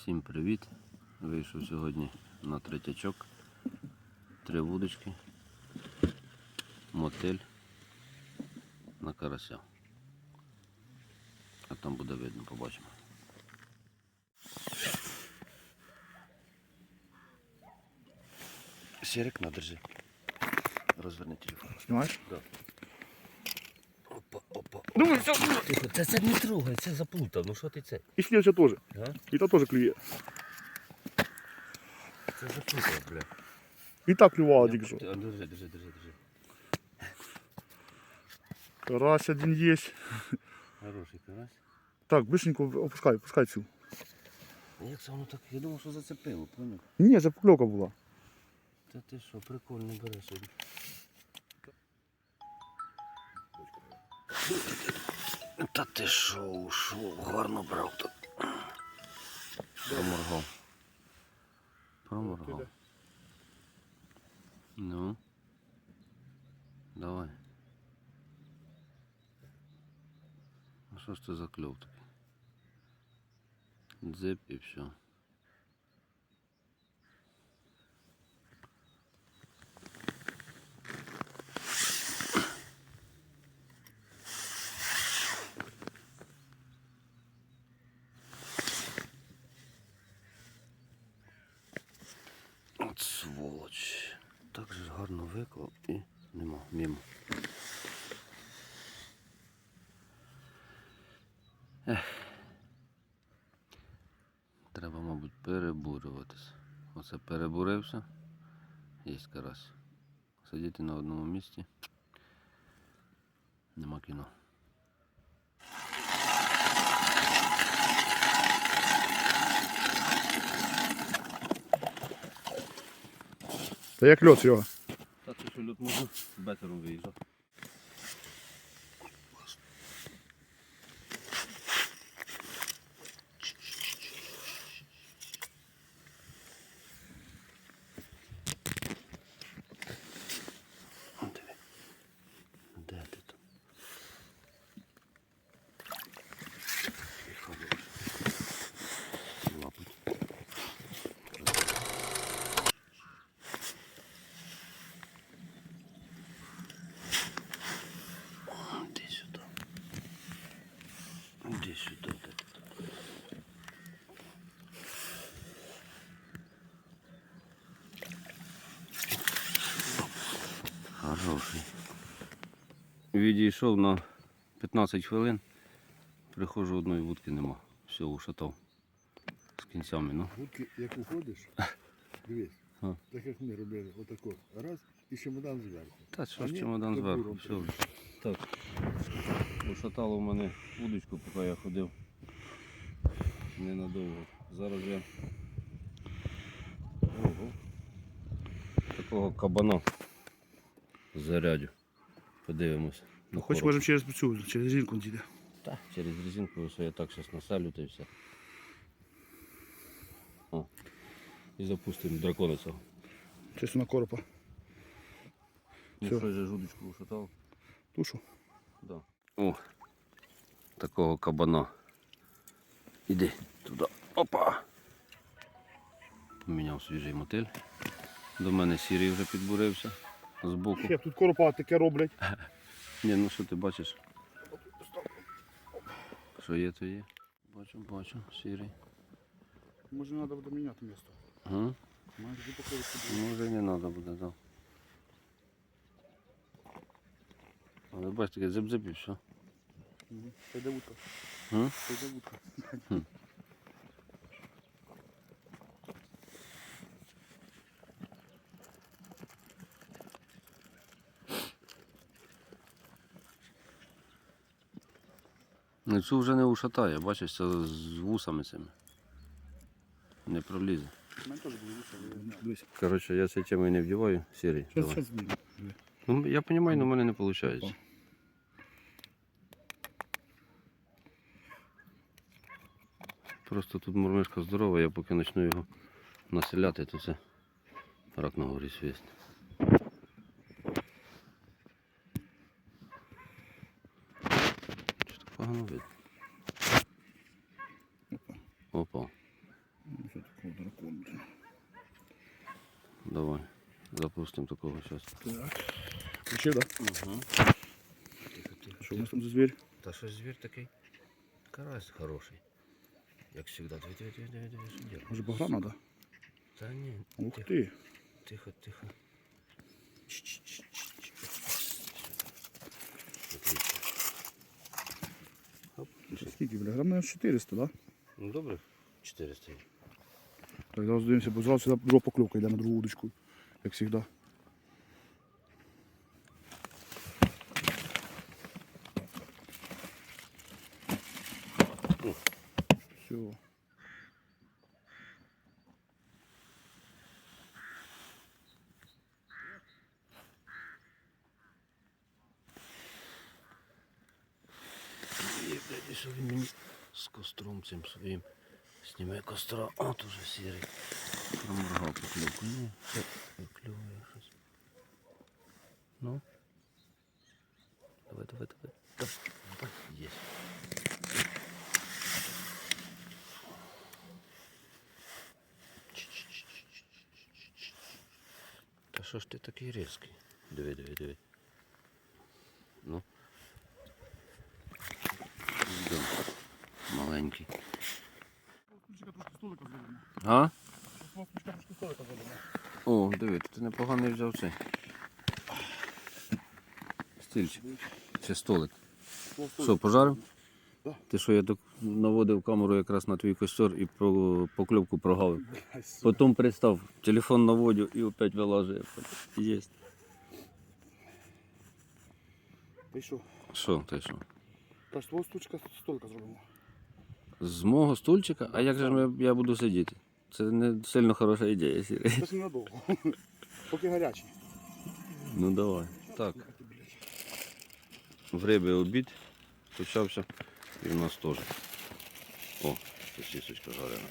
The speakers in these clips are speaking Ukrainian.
Всім привіт! Вийшов сьогодні на третячок. Три вудочки, мотель на карася. А там буде видно, побачимо. Серик, на, держи. Розверни телефон. Снимаешь? Опа, опа. Ну, все. Тихо, це, це не трогай, це заплутав. Ну що ти це? И следующая тоже. А? И та тоже клює. Це заплутав, бля. І так клювала тільки що. А, Держи, держи, держи, держи. Карась один есть. Хороший карась. Так, быстренько опускай, опускай цю. Як це воно так? Я думав, що зацепило, поняв? Ні, це покльовка була. Та ти що, прикольно береш сьогодні. Та ти що, ушов, гарно брав тут. Проморгав. Проморгав. Ну. Давай. А що ж це за кльов такий? Дзип і все. От сволоч. Так же ж гарно виклав і нема мимо. Ех. Треба, мабуть, перебурюватися. Оце перебурився. Є карась. Сидіти на одному місці. Нема кіно. Та як льот, Серега. Та ти що льот можна бетером виїжджати. Диви. Де ти там? І хороший. Лапать. Іди сюди. Іди сюди. де ти там. Хороший. Відійшов на 15 хвилин. Приходжу одної вудки нема. Все, ушатав. З кінцями, ну. Вудки, як уходиш, дивись, А. так як ми робили, отако, раз і чемодан зверху. Та що ж ні, чемодан то зверху. буром Все вже. Так. Ушатало в мене удочку, поки я ходив. Ненадовго. Зараз я Ого. такого кабана зарядю. Подивимося. на Хоч можемо через цю, через жінку дійде. Так, через резинку все я так зараз насалю та й все. О. І запустимо дракона цього. Чисто на коропа. Ну Всё. що ж жудочку ушатав? Тушу. Да. О, такого кабана. Іди туди. Опа. Поміняв свіжий мотель. До мене сірий вже підбурився збоку. Як тут коропа таке роблять. Ні, ну що ти бачиш? Що є, то є. Бачу, бачу, сірий. Може треба буде міняти місто. Ага. Може і не треба буде, так. Але бачиш, таке зип-зип і все. Це йде вудка. М? Це йде вудка. Ну цю вже не ушатає, бачиш, це з вусами цими. Не пролізе. У мене теж були вуса. Коротше, я цією темою не вдіваю, сірий. Щас, щас. Ну, я розумію, але в мене не виходить. Просто тут мурмишка здорова, я поки почну його населяти, то це рак на горі свіст. Що так погано видно? Опа. Ось такого дракон, блін. Давай. Запустимо такого зараз. Так. Ключі, так? Угу. Що у нас там за звір? Та що звір такий? Карась хороший. Як завжди. Диви, диви, диви, диви, диви, що діло. Може багра треба? Та ні. Ух тихо, ти. Тихо, тихо. Скільки, бля? Грам, наверное, 400, да? Ну добре. 400. Так, зараз дивимося, бо зразу сюди друга покльовка йде на другу удочку, завжди. Ну. Все. Що він мені з костром цим своїм. Зніме костра, от уже сірий. Проморгав поклювку. Ні, це клює щось. Ну. Давай, давай, давай. Давай, є. Та що ж ти такий різкий? Диви, диви, диви. Ну. Йдем. Маленький. Ключика трошки столика зробимо. А? О, диви, ти непоганий взяв цей. Стільчик. Чи столик. Що, пожарив? Ти що, я так наводив камеру якраз на твій костер і про покльовку прогавив. Потім пристав, телефон наводю і опять вилажує. Єсть. Ти що? Що, ти що? Та ж твого стучка столика зробимо. З мого стульчика? А як же я буду сидіти? Це не сильно хороша ідея, Сірий. Це ж ненадовго. Поки гарячий. Ну давай. Так. В риби обід почався і в нас теж. О, сосисочка жарена.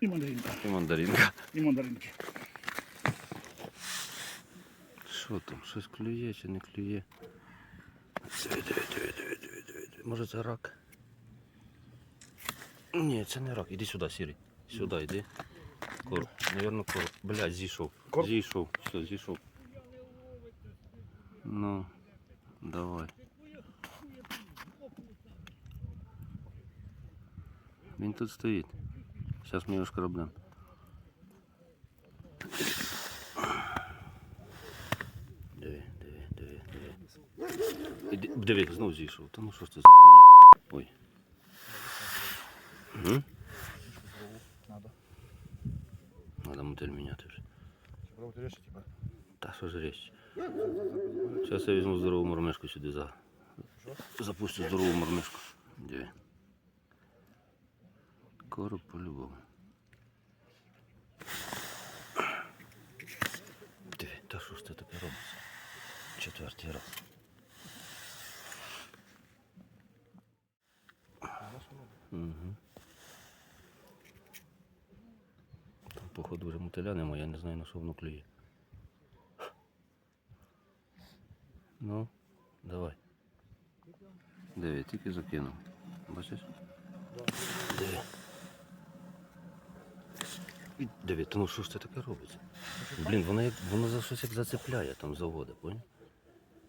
І мандаринка. І мандаринка. І мандаринки. Що там? Щось клює чи не клює? Диви, диви, диви, диви, диви, диви, диви. Може це рак? Ні, це не рак. Іди сюди, сірий. Сюди йди. Кор. Навірно, кор. Блядь, зійшов. Кор? Зійшов. Все, зійшов. Ну, давай. Він тут стоїть. Зараз ми його шкрабнемо. Диви, диви, диви, диви. Іди, диви, знов зійшов. Та ну що ж це за хуйня? Ой. Угу. Надо мотель міняти вже. Типа. Та що ж річ? Зараз я візьму здорову мормишку сюди за. Запустю здорову мормишку. Диви. Короб по-любому. Диви, та що ж це таке робиться? Четвертий раз. Угу. Вже мотиля немає, я не знаю на що воно клює. Ну, давай. Диви, тільки закинув. Бачиш? Диви. І Диви, та ну що ж це таке робиться? Блін, воно як воно за щось як зацепляє там заводи, поняв?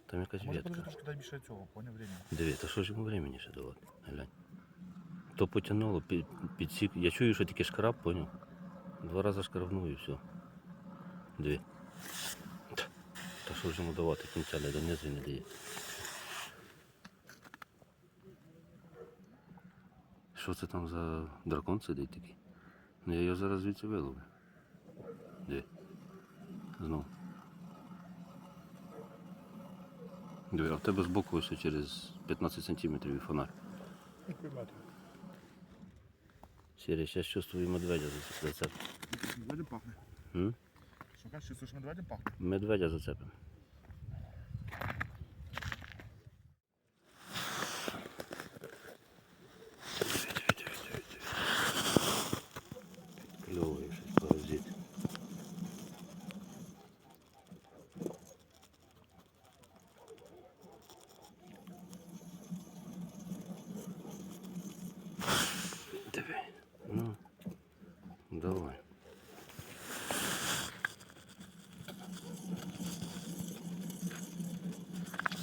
Там якась Може ветка. трошки дай більше цього, поняв времени. Диви, та що ж йому времени ще давати? Глянь. То потягнуло, під, підсік. Я чую, що тільки шкраб, поняв? Два рази шкрабнув і все. Диви. Та, що ж йому давати? Кінця не донизу не дає. Що це там за дракон сидить такий? Ну я його зараз звідси виловлю. Диви. Знов. Диви, а в тебе збоку ось через 15 сантиметрів і фонарь. Сірі, сейчас чувствую медведя зацепим. Медведя пахне. Що кажеш, чувствуєш медведя пахне? Медведя зацепимо.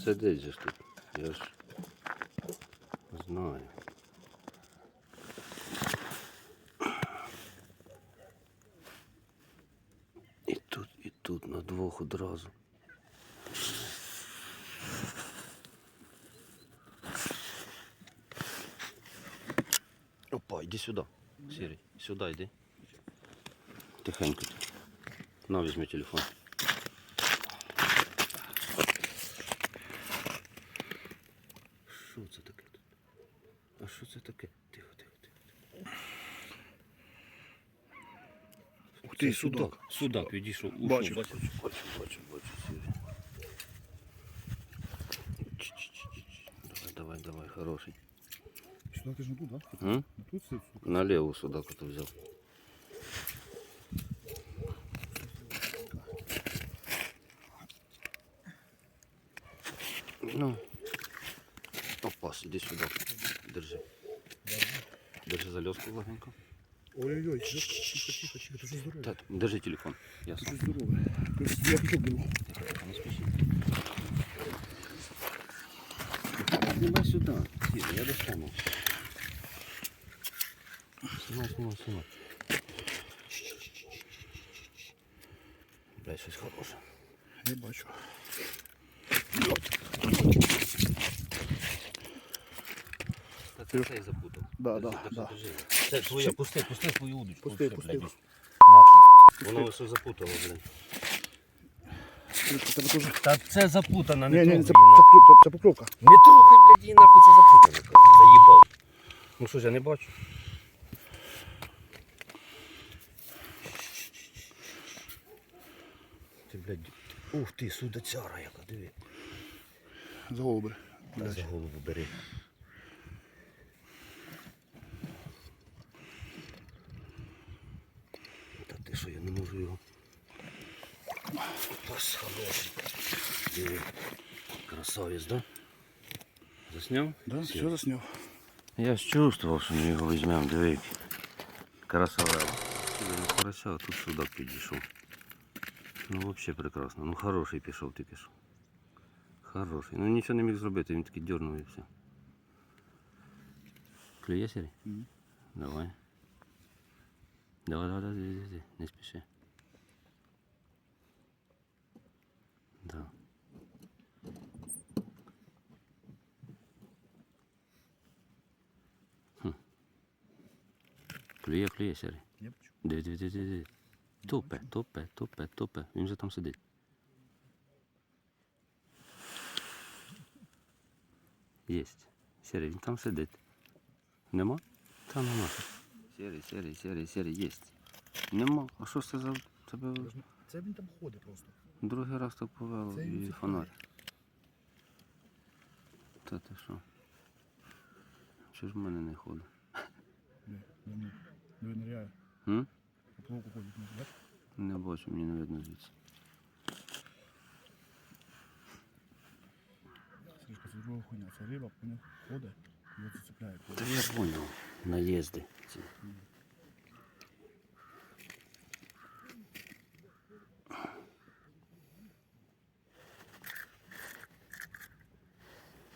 Сидить же ж тут. Я ж знаю. І тут, і тут на двох одразу. Опа, іди сюди. Сірий, сюди йди. Тихенько. На, візьми телефон. ти, Це судак. Судак відійшов. ушов. Бачу. бачу, бачу, бачу, бачу, Сірий. Чш-чш-чш. Давай, давай, давай, хороший. Сюди ти ж не тут, так? М? Не тут сидить, сука. На леву судаку ти взяв. Ну. Опа, іди сюди. Держи. Держи залезку легенько. Ой-ой-ой, тихо, тихо, тихо, ти ж здоровий. Так, держи телефон. Ти Ясно. ж здоровий. Ти ж я пішов беру. Не спіши. Знімай сюди. Сіри, я достану. Знімай, знімай, знімай. Блядь, щось хороше. Я бачу. Та ти цей запутав. Да, да, да. Це твоя, пусти, пусти твою удочку. Пусти, Все, пусти. блядь, Нахуй. Воно все запутало, блядь. Тебе теж... Та це запутано, Ні, не ні, трогай це, її, це, нахуй. це, це покльовка. Не трогай, блядь, її нахуй, це запутано, кажу. Заїбав. Ну що ж, я не бачу. Ти, блядь, ух ти, судацяра яка, диви. За голуби. Та за голову бери. Красавець, да? Засняв? Да, Всё. все засняв. Я ж чувствував, що ми його візьмемо, диви. який. Красавець. Сюди не хороша, а тут судак підійшов. Ну взагалі прекрасно. Ну хороший пішов тільки що. Хороший. Ну нічого не міг зробити, він такий дернув і все. Клює сірий? Мгм. Давай. Давай, давай, давай, давай, давай, не спіши. Да. Клює, клює, сірий. Диви, диви, диви, диви. Тупе, тупе, тупе, тупе. Він вже там сидить. Єсть. Сірий, він там сидить. Нема? Та нема. Сірий, сірий, сірий, сірий, єсть. Нема. А що це за тебе Це він там ходить просто. другий раз так повело Це і фонарь. Та ти що? Чи ж в мене не ходить? Ні, ні, ні. Диви, ниряє. М? Поплавку ходить. ну, бачиш? Не бачу, мені не видно звідси. Стрижка, це друга хуйня. Це риба, по нього ходить, його зацепляє. Та я понял. Наїзди. ці.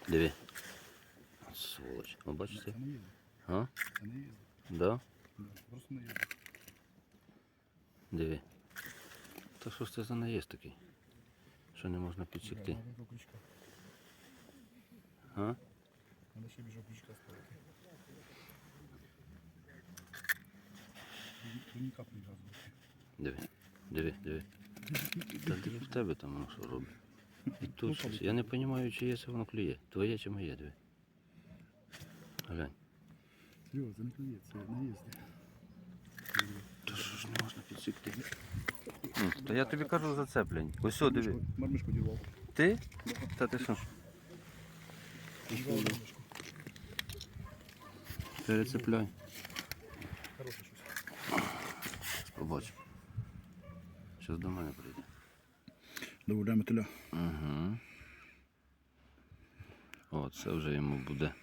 Диви. От Сволоч. Ви бачите? Це не їздить. Диви. Та що ж це за наїзд такий? Що не можна підсікти? А? Надо ще більше крючка ставити. Ні каплі. Диви. Диви, диви. Та диви в тебе там воно що робить. І тут щось. Я не розумію, чиє це воно клює. Твоє чи моє, диви. Глянь. Серйозно, це не клює, це що ж не можна підсікти? Та я тобі кажу зацеплень. Ось о, диви. Мармишку дірвав. Ти? Та ти що? Мармишку. Перецепляй. Хороше щось. Побач. Щас до мене прийде. Добавляємо теля. Угу. О, це вже йому буде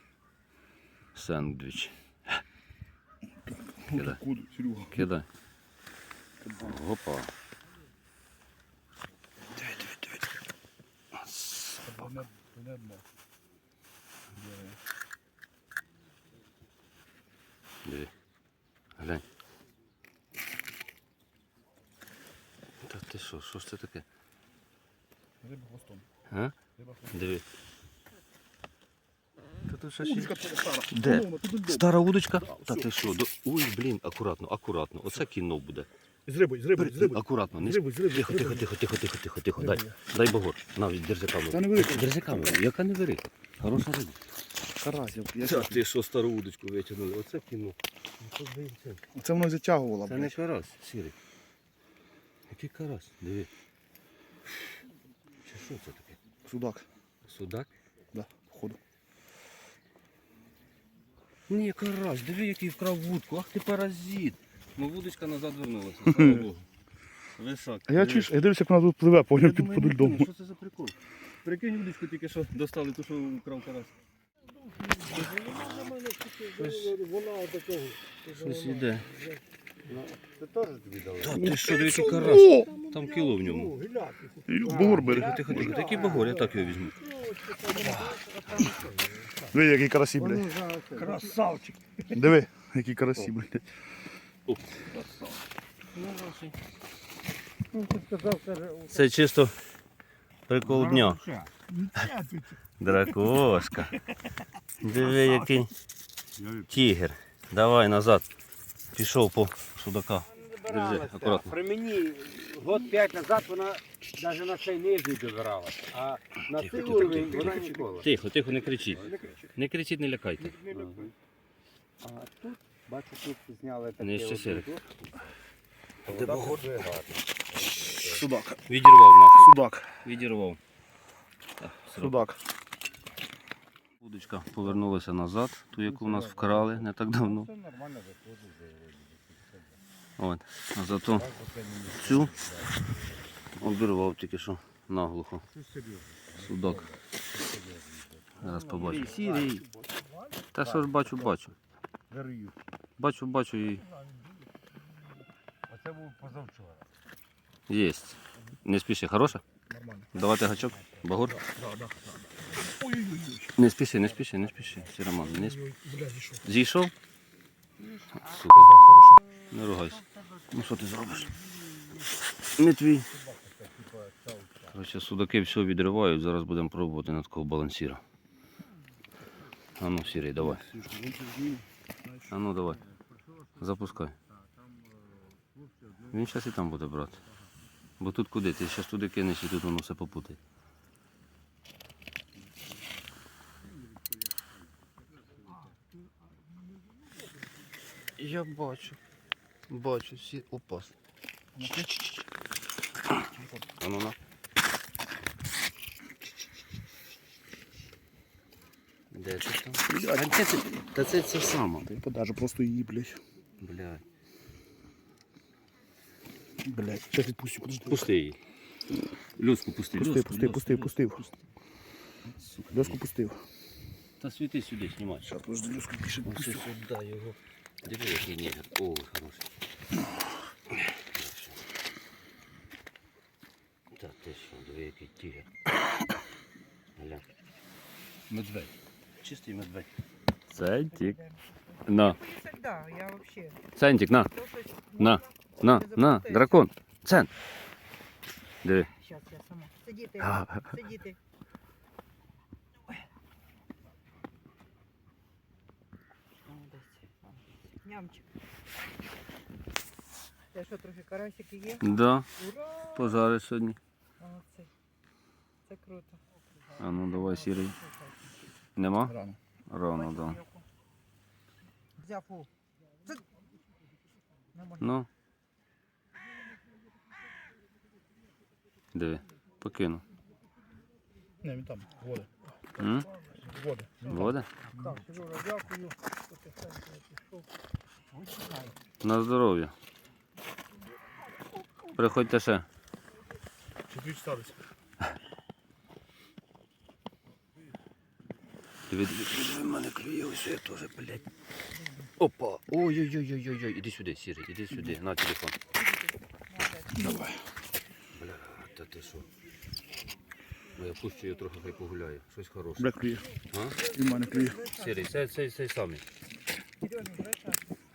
сендвіч. Кидай. Кидай. Опа. Диви. Глянь. Та ти що, що ж це таке? Риба хвостом. А? Риба хвостом. Диви. Та тут ще Удочка стара. Де? Стара удочка? Та ти що? До... Ой, блін, акуратно, акуратно. Оце кіно буде. З рибою, з рибою, з рибою. Акуратно, не З рибою, з рибою, Тихо, тихо, тихо, тихо, тихо, тихо, тихо. Дай, дай Богор. Навіть держи камеру. Та не велика. Держи камеру. Яка не велика? Хороша риба. Карась. я- я Та ти що стару удочку витягнули? Оце кіно. Це воно затягувало, Це не блядь. карась, сірий. Який карась? Диви. Чи що це таке? Судак. Судак? Да, походу. Ні, карась, диви, який вкрав вудку. Ах ти паразит. Ну вудочка назад вернулася, слава Богу. Висок. А я чуєш, я дивлюся, як вона тут пливе, поняв під під льдом. Що це за прикол? Прикинь вудочку тільки що достали, ту, що вкрав карась. Вона такого. Щось іде. Це теж тобі дали? Та ти що, який карась. О! Там кіло в ньому. Бугор бери. Тихо, тихо, такий багор, я так його візьму. Диви, який карасі, блядь. Красавчик. Диви, який карасі, блядь. Це чисто прикол дня. Дракошка. Диви, який тігр. Давай назад. Пішов по судака. Держи, акуратно. При мені год п'ять назад вона навіть на цей нижній добиралась, а на Тихо, цей уровень тихо, вона ніколи. Тихо, тихо, не кричіть. Не кричіть, не лякайте. А тут, бачу, тут зняли таке. От сірих. Де Вода багор? дуже гарна. Судак. Відірвав нахуй. Судак. Відірвав. Так. Судак. Удочка повернулася назад, ту, яку в нас вкрали не так давно. Це нормально виходить. От. А зато цю обірвав тільки що наглухо. Судак. Зараз побачу. Сірий. Та що ж бачу, бачу. Бачу, бачу і Оце був позавчора. єсть. Не спіши, хороша? Нормально. Давати гачок, багор. Ой-ой-ой. Не спіши, не спіши, не спіши. Сіроман, не спіши. Бля, зійшов. Зійшов? Сука, не ругайся. Ну що ти зробиш? Не твій. Коротше, судаки все відривають, зараз будемо пробувати на такого балансіра. А ну, сірий, давай. А ну давай. Запускай. Він зараз і там буде брати. Бо тут куди? Ти зараз туди кинеш і тут воно все попутає. Я бачу. Бачу, всі опас. А ну на. Де це там? Та це, це, саме. Та подажу просто її, блядь. Блядь. Блядь. Сейчас відпустю, подожди. Пусти її. Людську пусти. Пустив, Людську, пустив, пустив, пустив. Льоску пустив. Та світи сюди, знімай. Зараз, подожди, льоску більше Ось сюди його. Диви, який негр. О, хороший. Та ти що, диви, який тігр. Гля. Медведь. Чистий медведь. Центик. На. Всегда, я вообще. Центик, на. На. На, на, дракон. Цент. Диви. Сейчас я сама. Сидіти, сидіти. Нямчик. Це що, трохи карасики є? Да, Ура! пожари сьогодні. Молодці. Це круто. А ну давай, сірий. Нема? Рано. Рано, да. Взяв у. Цик. Ну. Диви, покину. Не, він там, вода. М? Вода. Вода? Так, Сережа, дякую. Потихеньку я пішов. На здоров'я. Приходьте ще. Чи дві сталися? Диви, диви, диви, в мене клює ось я теж, блядь. Опа! Ой-ой-ой-ой-ой, іди сюди, Сірий, іди сюди, на телефон. Давай. Бля, та ти що? Ну, я пущу її трохи хай погуляє. Щось хороше. Бля, клює. А? І в мене клює. Сірий, це, це, це самий.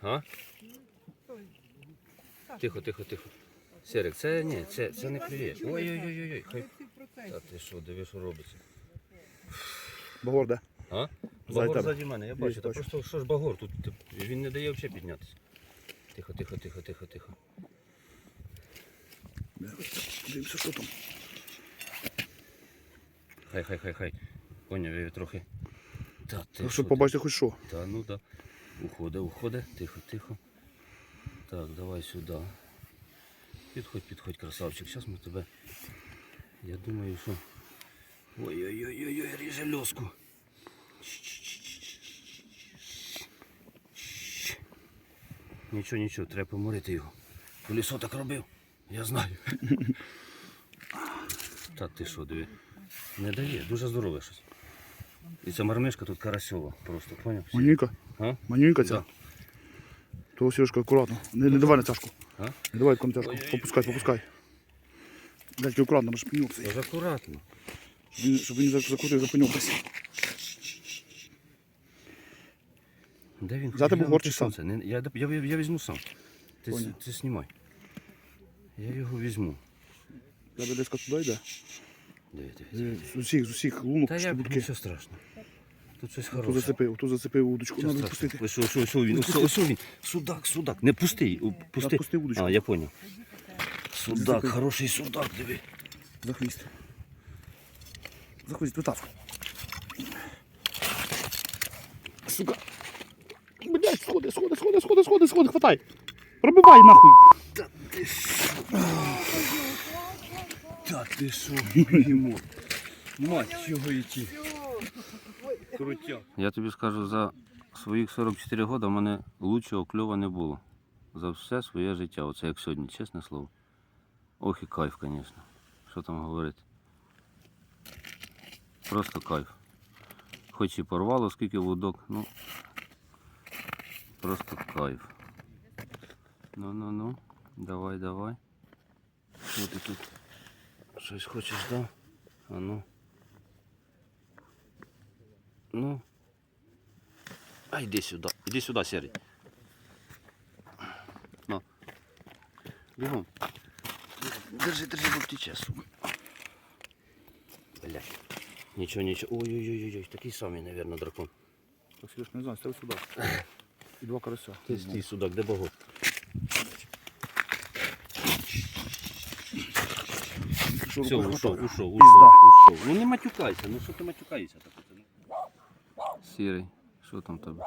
А? Тихо, тихо, тихо. Сірик, це ні, це, це не клює. Ой-ой-ой-ой. Хай. Та ти що, диви, що робиться. Багор, де? А? Багор ззаді мене, я бачу. Та просто що ж багор тут? Він не дає взагалі піднятися. Тихо, тихо, тихо, тихо, тихо. Дивимося, що там. Хай, хай, хай, хай. Поняв, я трохи. Та ти Ну, що щоб ти? побачити хоч що. Та ну да. Уходи, уходи. Тихо, тихо. Так, давай сюди. Підходь, підходь, красавчик. Зараз ми тебе. Я думаю, що. Ой-ой-ой-ой, ріже льоску. Нічого, нічого, треба поморити його. Колесо так робив. Я знаю. Та ти що, диви. Не дає, дуже здорове щось. І ця мармишка тут карасьова, просто, поняв? Манюнька. А? Манюнька ця. Да. То Сережка, акуратно. Не, не давай на тяжку. А? Не давай на тяжку. Попускай, попускай. Дайте акуратно, може пеньок цей. Тож акуратно. Щоб він, щоб він закрутив за десь. Де він? Взяти бугор чи сам? це? Не, я, я, я, я візьму сам. Ти, с- Поняв. ти знімай. Я його візьму. Тебе десь туди йде. Диви, диви. Е, З усіх, з усіх лунок, Та я нічого страшного. Тут щось Тут хороше. зацепив, тут зацепив удочку. Нічого Надо страшного. відпустити. Ось, ось, ось, ось він, ось, ось він. Судак, судак. Не пусти. у, Пусти. Відпусти удочку. А, я понял. Судак, хороший судак, диви. За хвіст. За хвіст, витаскуй. Сука. Сходи, сходи, сходи, сходи, сходи, сходи, хватай. Пробивай нахуй. Та ти що, йому. Мать його йти. Крутяк. Я тобі скажу, за своїх 44 роки в мене лучшого кльова не було. За все своє життя. Оце як сьогодні, чесне слово. Ох і кайф, звісно. Що там говорити. Просто кайф. Хоч і порвало, скільки вудок, ну. Просто кайф. Ну-ну-ну. Давай, давай. Що ти тут? Щось хочеш, да? А ну. Ну. А йди сюди. Іди сюди, Серий. Ну. Бігом. Держи, держи, бо втіче, сука. Блядь. Нічого, нічого. Ой-ой-ой, такий самий, мабуть, дракон. Так, Сережка, не знаю, став сюди. І два карася. Ти стій судак, де багот? Все, ушов, ушов, ушов, ушов. Ну не матюкайся, ну що ти матюкаєшся так? Сірий, що там в тебе?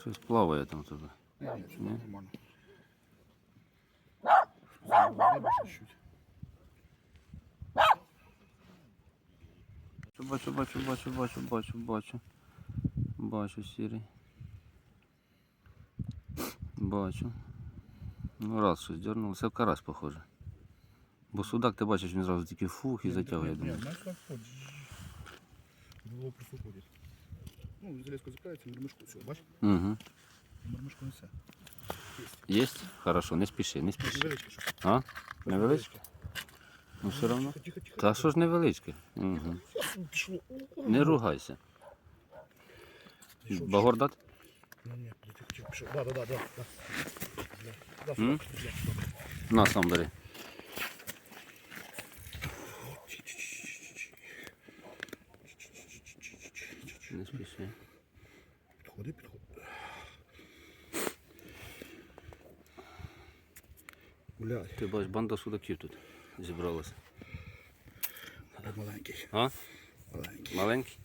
Щось плаває там в тебе. Ні, нормально. Риба чуть-чуть. Бачу, бачу, бачу, бачу, бачу, бачу. Бачу, сірий. Бачу. Ну раз щось дернув. Це карась похоже. Бо судак ти бачиш, він зразу тільки фух і затягує. Думаю. Голову просто ходить. Ну, він залізко запирається, мормишку все, бачиш? Угу. Мормишку несе. Є? Хорошо, не спіши, не спіши. Невеличке що. А? Невеличке? Ну все одно. Тихо, тихо. Та що ж невеличке? Угу. Не ругайся. Багор дати? Ні, ні, пішов. Да, да, да, да. да. Да, М? На сам бери. Не спіши. Підходи, підходи. Блядь, Ти бачиш, банда судаків тут зібралася. але маленький. А? Маленький. Маленький?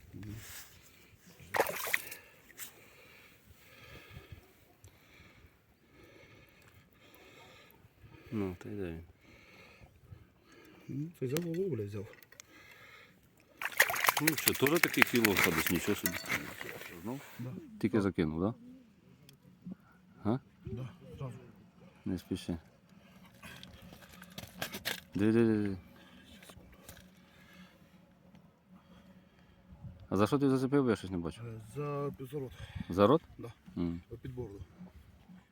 Ну, та йде він. Ну, Це взяв голову, блядь, взяв. Ну що, теж такий кіло ходиш, нічого собі. Ну, да. Тільки закинув, так? Да? Да, зразу. Не спіши. Диви, диви, диви. А за що ти зацепив, бо я щось не бачу? Е, За зарод, За рот? Да. М, під бороду.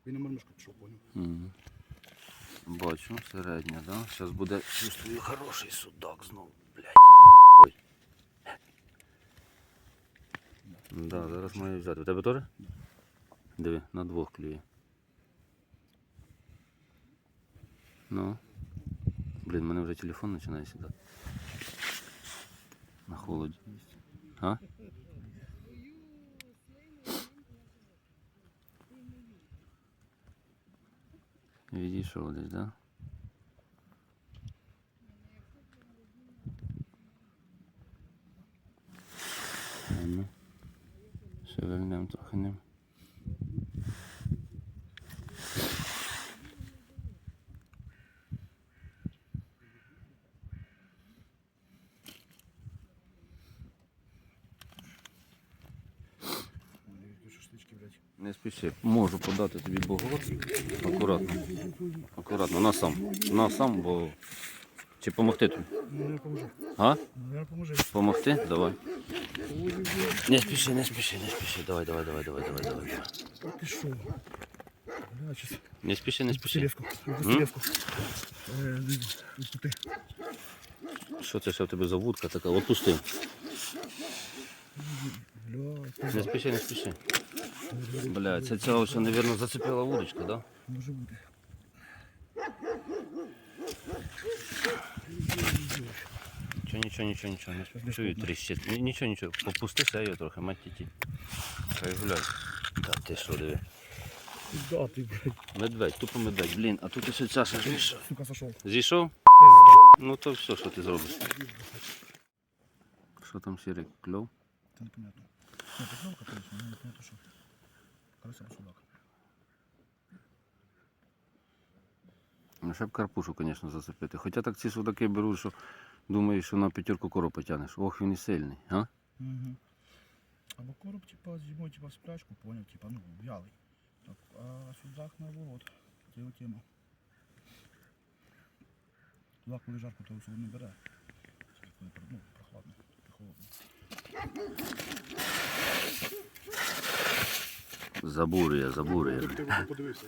Він на мормишку пішов, поняв. м. Бачу, середня, да? Зараз буде чувствую хороший судак знов, блядь. Ой. Да, зараз маю взяти. У тебе теж? Диви, на двох клює. Ну. Блін, в мене вже телефон починає сідати. На холоді. А? Відійшов десь, да? А ну. Шевельнем трохи ним. Шашлички, блядь. Не. Можу подати тобі богор. Акуратно. Акуратно. На сам. На сам, бо. Чи помогти тобі? Я поможу. А? Я поможу. Помогти? Давай. Не спіши, не спіши, не спіши. Давай, давай, давай, давай, давай, давай. Ти що? Не спіши, не спіши. Е. Що це ще в тебе за вудка така? Отпусти. Не спіши, не спіши. Бля, це цього все, мабуть, зацепила вудочка, да? може бути. Нічого, нічого, нічого, нічого. Не чую тріщить. Нічого, нічого. Попустися її трохи, мать тіті. Хай гуляй. Та ти що, диви. Да, ти, блядь, Медведь, тупо медведь. Блін, а тут ось ця зійшов. сука, сошов. Зійшов? Ну то все, що ти зробиш. Що там сірий кльов? Це непонятно. Ну, поклевка, конечно, но непонятно, що. Карася судак. Ну, ще б карпушу, звісно, зацепити. Хоча так ці судаки беруть, що думаєш, що на п'ятерку короб потягнеш. Ох, він і сильний, а? Угу. Або короб, типа, зимой, типа, в спрячку, понял, типа, ну, вялый. Так, а судак наоборот. Це його тема. Судак, коли жарко, то особо не бере. Це коли, ну, прохладно, холодно. Забурює, забурює. Ти подивився.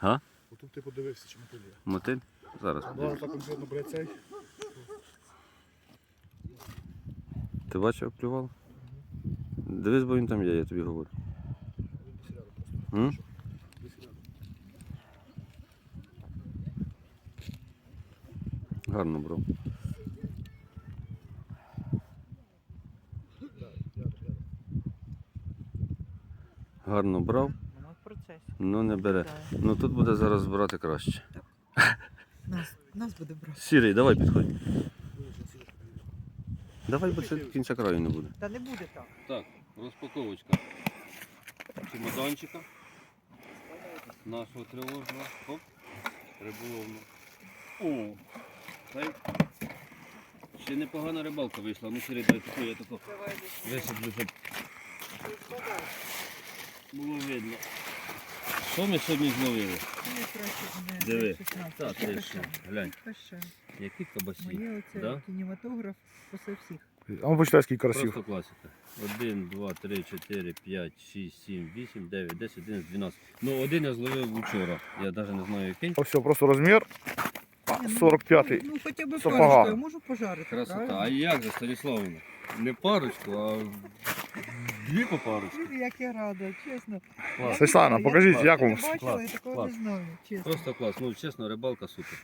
А? Отут ти подивився, чи не подивився. Мотиль? Зараз. Да, так конкретно, цей. Ти бачив, клював? Дивись, бо він там є, я тобі говорю. М? Гарно брав. Гарно брав, Вона в процесі. ну не бере. Ну тут буде зараз брати краще. Нас, нас буде брати. Сірий, давай підходь. Давай, бо це кінця краю не буде. Та не буде так. Так, розпаковочка чемоданчика нашого тривожного. Хоп, риболовного. О, так. Ще непогана рибалка вийшла. Ну, сірий, дай таку, я таку висиплю, було видно. Що ми сьогодні зловили? Не Диви. 16. Та ти що, глянь, які кабасі. Моє оце Да? кінематограф после всіх. А ну почитай, скільки карасів. Просто класика. 1, 2, 3, 4, 5, 6, 7, 8, 9, 10, 11, 12. Ну, один я зловив вчора. Я навіть не знаю який. Все, просто розмір. Ні, ну, 45-й. Ну, хоча б Сапога. парочкою можу пожарити, Красота. А як же, Станіславовна? Не парочку, а дві по. Як я рада, чесно. Клас. Світлана, Я покажіть, як вам? бачила Клас, і такого клас. не знаю, чесно. Просто клас. Ну, чесно, рибалка супер.